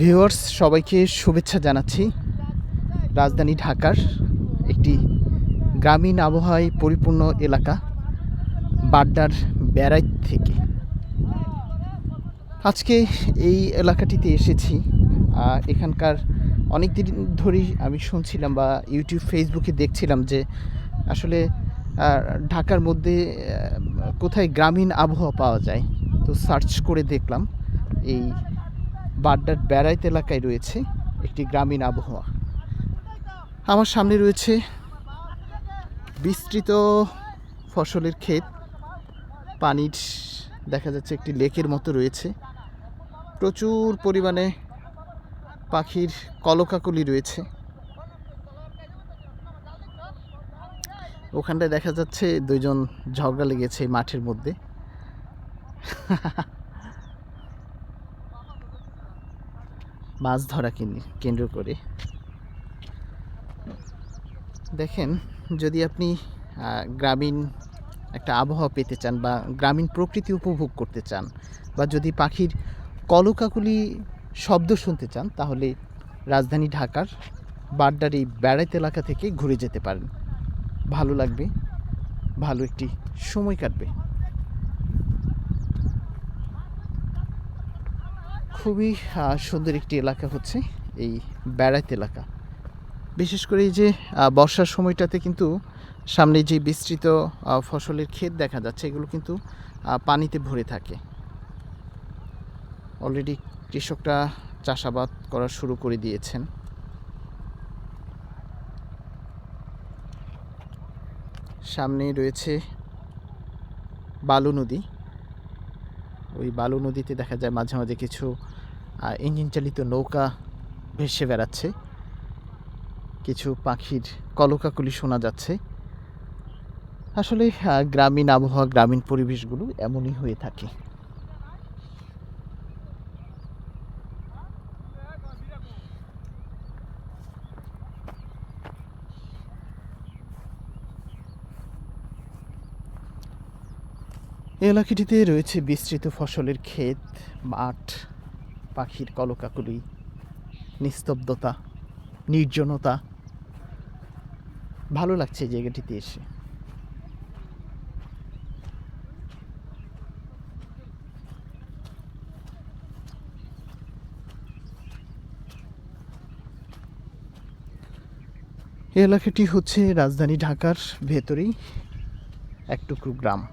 Viewers, সবাইকে শুভেচ্ছা জানাচ্ছি। রাজধানী ঢাকার একটি গ্রামীণ আবহাওয়ায় পরিপূর্ণ এলাকা, বাড্ডার বেড়াই থেকে। আজকে এই এলাকাটিতে এসেছি। এখানকার অনেক দিন ধরেই আমি শুনছিলাম বা ইউটিউব, ফেসবুকে দেখছিলাম যে আসলে ঢাকার মধ্যে কোথায় গ্রামীণ আবহাওয়া পাওয়া যায়। তো সার্চ করে দেখলাম এই বাড্ডার বেড়াইত এলাকায় রয়েছে একটি গ্রামীণ আবহাওয়া। আমার সামনে রয়েছে বিস্তৃত ফসলের ক্ষেত। পানির দেখা যাচ্ছে একটি লেকের মতো রয়েছে। প্রচুর পরিমাণে পাখির কলকাকলি রয়েছে। ওখানটায় দেখা যাচ্ছে দুইজন ঝগড়া লেগেছে মাঠের মধ্যে। মাছ ধরা কেন- কেন্দ্র করে। দেখেন, যদি আপনি গ্রামীণ একটা আবহাওয়া পেতে চান বা গ্রামীণ প্রকৃতি উপভোগ করতে চান বা যদি পাখির কলকাকুলি শব্দ শুনতে চান, তাহলে রাজধানী ঢাকার বাড্ডার এই বেড়াইত এলাকা থেকে ঘুরে যেতে পারেন। ভালো লাগবে, ভালো একটি সময় কাটবে। খুবই সুন্দর একটি এলাকা হচ্ছে এই বেড়াইত এলাকা। বিশেষ করে এই যে বর্ষার সময়টাতে কিন্তু সামনে যে বিস্তৃত ফসলের ক্ষেত দেখা যাচ্ছে, এগুলো কিন্তু পানিতে ভরে থাকে। অলরেডি কৃষকরা চাষাবাদ করা শুরু করে দিয়েছেন। সামনে রয়েছে বালু নদী। ওই বালু নদীতে দেখা যায় মাঝে মাঝে কিছু ইঞ্জিন চালিত নৌকা ভেসে বেড়াচ্ছে। কিছু পাখির কলকাকলি শোনা যাচ্ছে। আসলে গ্রামীণ আবহাওয়া, গ্রামীণ পরিবেশগুলো এমনই হয়ে থাকে। এলাকাটিতে রয়েছে বিস্তৃত ফসলের ক্ষেত, মাঠ, পাখির কলকাকলি, নিস্তব্ধতা, নির্জনতা। ভালো লাগছে এই জায়গাটিতে এসে। এলাকাটি হচ্ছে রাজধানী ঢাকার ভেতরেই, এক টুকরো গ্রাম।